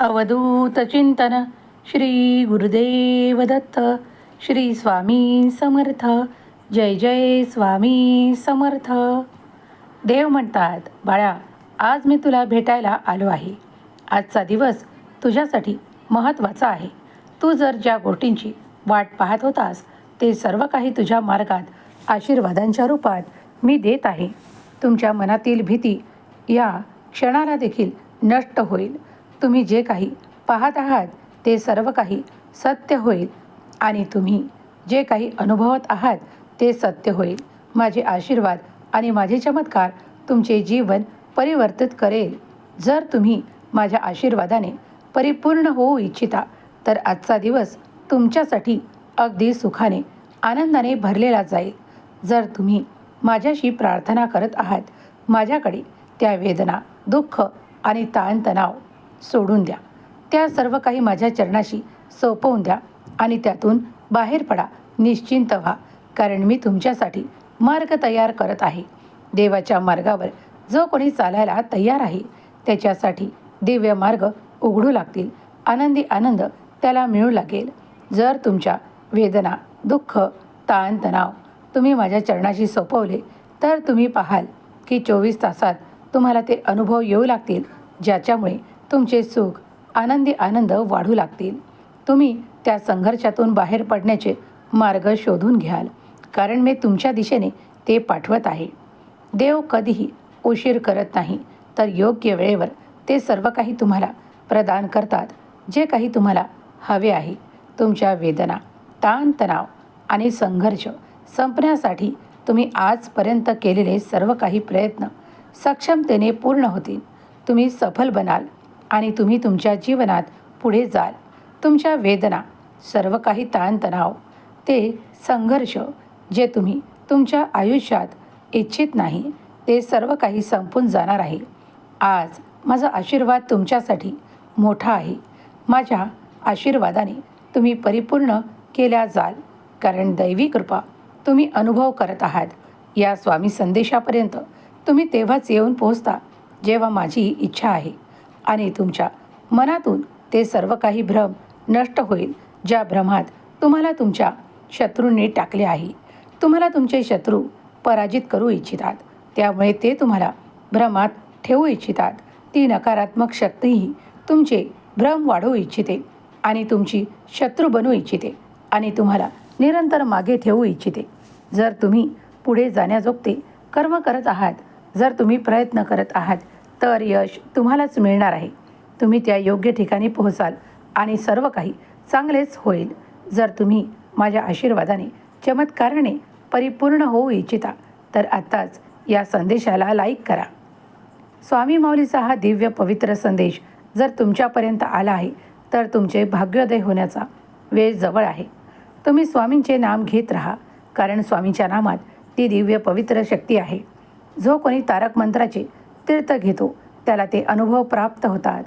अवधूत चिंतन श्री गुरुदेव दत्त श्री स्वामी समर्थ जय जय स्वामी समर्थ. देव म्हणतात बाळा आज मी तुला भेटायला आलो आहे. आजचा दिवस तुझ्यासाठी महत्त्वाचा आहे. तू जर ज्या गोष्टींची वाट पाहत होतास ते सर्व काही तुझ्या मार्गात आशीर्वादांच्या रूपात मी देत आहे. तुमच्या मनातील भीती या क्षणाला देखील नष्ट होईल. तुम्ही जे काही पाहत आहात ते सर्व काही सत्य होईल. आणि तुम्ही जे काही अनुभवत आहात ते सत्य होईल. माझे आशीर्वाद आणि माझे चमत्कार तुमचे जीवन परिवर्तित करेल. जर तुम्ही माझ्या आशीर्वादाने परिपूर्ण होऊ इच्छिता तर आजचा दिवस तुमच्यासाठी अगदी सुखाने आनंदाने भरलेला जाईल. जर तुम्ही माझ्याशी प्रार्थना करत आहात माझ्याकडे त्या वेदना दुःख आणि ताणतणाव सोडून द्या. त्या सर्व काही माझ्या चरणाशी सोपवून द्या आणि त्यातून बाहेर पडा. निश्चिंत व्हा कारण मी तुमच्यासाठी मार्ग तयार करत आहे. देवाच्या मार्गावर जो कोणी चालायला तयार आहे त्याच्यासाठी दिव्य मार्ग उघडू लागतील. आनंदी आनंद त्याला मिळू लागेल. जर तुमच्या वेदना दुःख ताणतणाव तुम्ही माझ्या चरणाशी सोपवले तर तुम्ही पाहाल की चोवीस तासात तुम्हाला ते अनुभव येऊ लागतील ज्याच्यामुळे तुमचे सुख आनंदी आनंद वाढू लागतील. तुम्ही त्या संघर्षातून बाहेर पडण्याचे मार्ग शोधून घ्याल कारण मी तुमच्या दिशेने ते पाठवत आहे. देव कधीही उशीर करत नाही तर योग्य वेळेवर ते सर्व काही तुम्हाला प्रदान करतात जे काही तुम्हाला हवे आहे. तुमच्या वेदना ताणतणाव आणि संघर्ष संपण्यासाठी तुम्ही आजपर्यंत केलेले सर्व काही प्रयत्न सक्षमतेने पूर्ण होतील. तुम्ही सफल बनाल. आणि तुम्ही तुमच्या जीवनात पुढे जाल. तुमच्या वेदना सर्व काही ताणतणाव ते संघर्ष जे तुम्ही तुमच्या आयुष्यात इच्छित नाही ते सर्व काही संपून जाणार आहे. आज माझा आशीर्वाद तुमच्यासाठी मोठा आहे. माझ्या आशीर्वादाने तुम्ही परिपूर्ण केल्या जाल. कारण दैवी कृपा तुम्ही अनुभव करत आहात. या स्वामी संदेशापर्यंत तुम्ही तेव्हाच येऊन पोहोचता जेव्हा माझी इच्छा आहे. आणि तुमच्या मनातून ते सर्व काही भ्रम नष्ट होईल ज्या भ्रमात तुम्हाला तुमच्या शत्रूंनी टाकले आहे. तुम्हाला तुमचे शत्रू पराजित करू इच्छितात. त्यामुळे ते तुम्हाला भ्रमात ठेवू इच्छितात. ती नकारात्मक शक्तीही तुमचे भ्रम वाढवू इच्छिते आणि तुमची शत्रू बनवू इच्छिते आणि तुम्हाला निरंतर मागे ठेवू इच्छिते. जर तुम्ही पुढे जाण्याजोगते कर्म करत आहात जर तुम्ही प्रयत्न करत आहात तर यश तुम्हालाच मिळणार आहे. तुम्ही त्या योग्य ठिकाणी पोहोचाल आणि सर्व काही चांगलेच होईल. जर तुम्ही माझ्या आशीर्वादाने चमत्काराने परिपूर्ण होऊ इच्छिता तर आत्ताच या संदेशाला लाईक करा. स्वामी माऊलीचा हा दिव्य पवित्र संदेश जर तुमच्यापर्यंत आला आहे तर तुमचे भाग्योदय होण्याचा वेळ जवळ आहे. तुम्ही स्वामींचे नाम घेत राहा कारण स्वामींच्या नामात ती दिव्य पवित्र शक्ती आहे. जो कोणी तारक मंत्राचे तीर्थ घेतो. त्याला ते अनुभव प्राप्त होतात.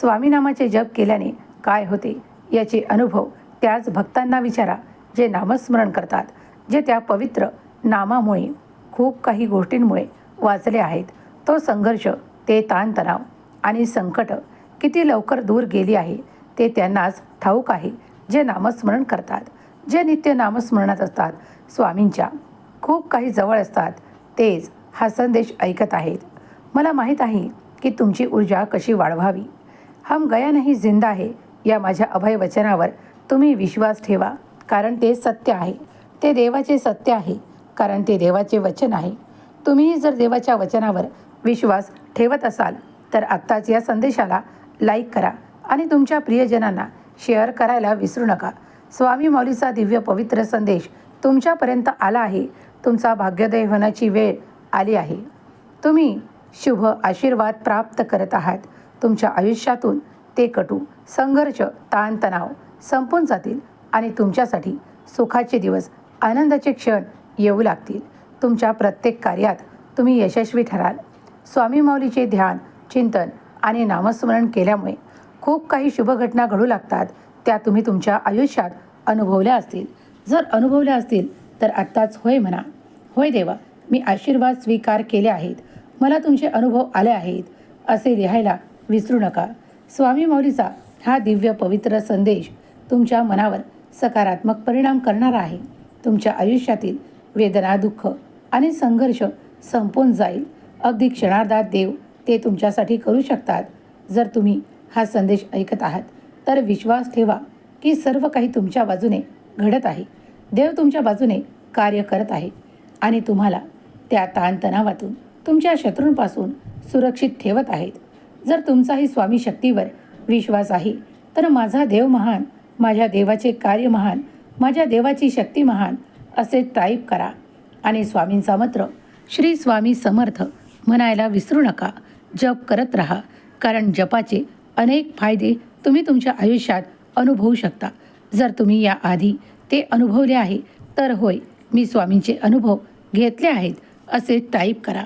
स्वामीनामाचे जप केल्याने काय होते? याचे अनुभव त्याच भक्तांना विचारा जे नामस्मरण करतात जे त्या पवित्र नामामुळे खूप काही गोष्टींमुळे वाचले आहेत. तो संघर्ष ते ताणतणाव आणि संकट किती लवकर दूर गेली आहे ते त्यांनाच ठाऊक आहे जे नामस्मरण करतात. जे नित्य नामस्मरणात असतात स्वामींच्या खूप काही जवळ असतात तेच हा संदेश ऐकत आहेत. मला माहीत आहे की तुमची ऊर्जा कशी वाढवावी. हम गया नाही जिंदा आहे या माझ्या अभय वचनावर तुम्ही विश्वास ठेवा कारण ते सत्य आहे. ते देवाचे सत्य आहे कारण ते देवाचे वचन आहे. तुम्हीही जर देवाच्या वचनावर विश्वास ठेवत असाल तर आत्ताच या संदेशाला लाईक करा आणि तुमच्या प्रियजनांना शेअर करायला विसरू नका. स्वामी मौलीचा दिव्य पवित्र संदेश तुमच्यापर्यंत आला आहे. तुमचा भाग्योदय होण्याची वेळ आली आहे. तुम्ही शुभ आशीर्वाद प्राप्त करत आहात. तुमच्या आयुष्यातून ते कटू. संघर्ष ताणतणाव संपून जातील आणि तुमच्यासाठी सुखाचे दिवस आनंदाचे क्षण येऊ लागतील. तुमच्या प्रत्येक कार्यात तुम्ही यशस्वी ठराल. स्वामी माऊलीचे ध्यान चिंतन आणि नामस्मरण केल्यामुळे खूप काही शुभ घटना घडू लागतात. त्या तुम्ही तुमच्या आयुष्यात अनुभवल्या असतील. जर अनुभवल्या असतील तर आत्ताच होय म्हणा. होय देवा मी आशीर्वाद स्वीकार केले आहेत. मला तुमचे अनुभव आले आहेत असे लिहायला विसरू नका. स्वामी मौलीचा हा दिव्य पवित्र संदेश तुमच्या मनावर सकारात्मक परिणाम करणारा आहे. तुमच्या आयुष्यातील वेदना दुःख आणि संघर्ष संपून जाईल. अगदी क्षणार्धात देव ते तुमच्यासाठी करू शकतात. जर तुम्ही हा संदेश ऐकत आहात तर विश्वास ठेवा की सर्व काही तुमच्या बाजूने घडत आहे. देव तुमच्या बाजूने कार्य करत आहे आणि तुम्हाला त्या ताणतणावातून तुमच्या शत्रूंपासून सुरक्षित ठेवत आहेत. जर तुमचाही स्वामी शक्तीवर विश्वास आहे तर माझा देव महान माझ्या देवाचे कार्य महान माझ्या देवाची शक्ती महान असे टाईप करा. आणि स्वामींचा मंत्र श्री स्वामी समर्थ म्हणायला विसरू नका. जप करत राहा कारण जपाचे अनेक फायदे तुम्ही तुमच्या आयुष्यात अनुभवू शकता. जर तुम्ही या आधी ते अनुभवले आहे तर होय मी स्वामींचे अनुभव घेतले आहेत असे टाईप करा.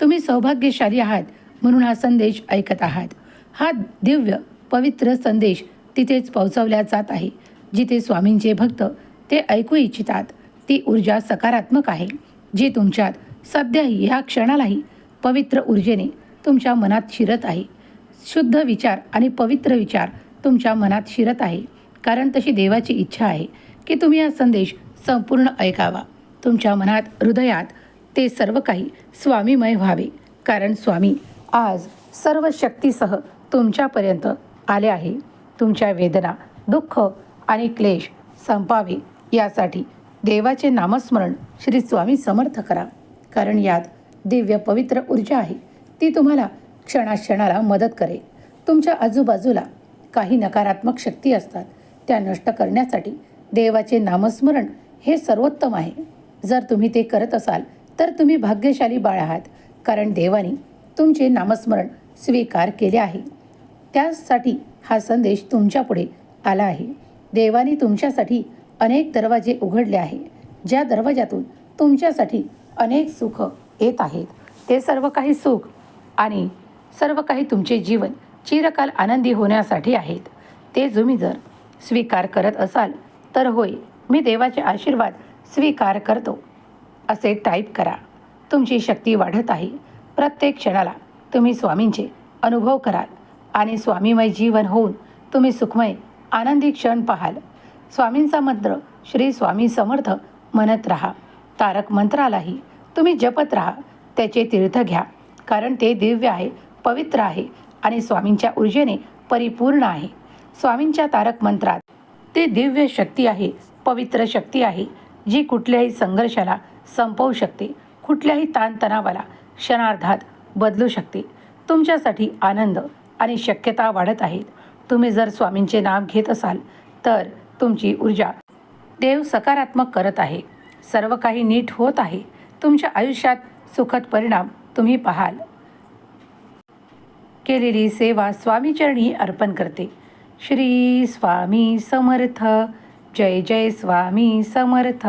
तुम्ही सौभाग्यशाली आहात म्हणून हा संदेश ऐकत आहात. हा दिव्य पवित्र संदेश तिथेच पोहोचवल्या जात आहे. जिथे स्वामींचे भक्त ते ऐकू इच्छितात ती ऊर्जा सकारात्मक आहे. जी तुमच्यात सध्याही ह्या क्षणालाही पवित्र ऊर्जेने तुमच्या मनात शिरत आहे. शुद्ध विचार आणि पवित्र विचार तुमच्या मनात शिरत आहे. कारण तशी देवाची इच्छा आहे की तुम्ही हा संदेश संपूर्ण ऐकावा. तुमच्या मनात हृदयात ते सर्व काही स्वामीमय व्हावे. कारण स्वामी आज सर्व शक्तीसह तुमच्यापर्यंत आले आहे. तुमच्या वेदना दुःख आणि क्लेश संपावे यासाठी देवाचे नामस्मरण श्री स्वामी समर्थ करा. कारण यात दिव्य पवित्र ऊर्जा आहे. ती तुम्हाला क्षणाक्षणाला मदत करेल. तुमच्या आजूबाजूला काही नकारात्मक शक्ती असतात. त्या नष्ट करण्यासाठी देवाचे नामस्मरण हे सर्वोत्तम आहे. जर तुम्ही ते करत असाल तर तुम्ही भाग्यशाली बाळ आहात कारण देवाने तुमचे नामस्मरण स्वीकार केले आहे. त्यासाठी हा संदेश तुमच्यापुढे आला आहे. देवाने तुमच्यासाठी अनेक दरवाजे उघडले आहे ज्या दरवाजातून तुमच्यासाठी अनेक सुख येत आहेत. ते सर्व काही सुख आणि सर्व काही तुमचे जीवन चिरकाल आनंदी होण्यासाठी आहेत. ते तुम्ही जर स्वीकार करत असाल तर होय मी देवाचे आशीर्वाद स्वीकार करतो. असे टाईप करा. तुमची शक्ती वाढत आहे. प्रत्येक क्षणाला तुम्ही स्वामींचे अनुभव कराल आणि स्वामीमय जीवन होऊन तुम्ही सुखमय आनंदी क्षण पाहाल. स्वामींचा मंत्र श्री स्वामी समर्थ म्हणत राहा. तारक मंत्रालाही तुम्ही जपत राहा. त्याचे तीर्थ घ्या. कारण ते दिव्य आहे पवित्र आहे आणि स्वामींच्या ऊर्जेने परिपूर्ण आहे. स्वामींच्या तारक मंत्रात ते दिव्य शक्ती आहे पवित्र शक्ती आहे जी कुठल्याही संघर्षाला संपवू शकते. कुठल्याही ताणतणावाला क्षणार्धात बदलू शकते. तुमच्यासाठी आनंद आणि शक्यता वाढत आहेत. तुम्ही जर स्वामींचे नाम घेत असाल तर तुमची ऊर्जा देव सकारात्मक करत आहे. सर्व काही नीट होत आहे. तुमच्या आयुष्यात सुखद परिणाम तुम्ही पाहाल. केलेली सेवा स्वामीचरणी अर्पण करते. श्री स्वामी समर्थ. जय जय स्वामी समर्थ.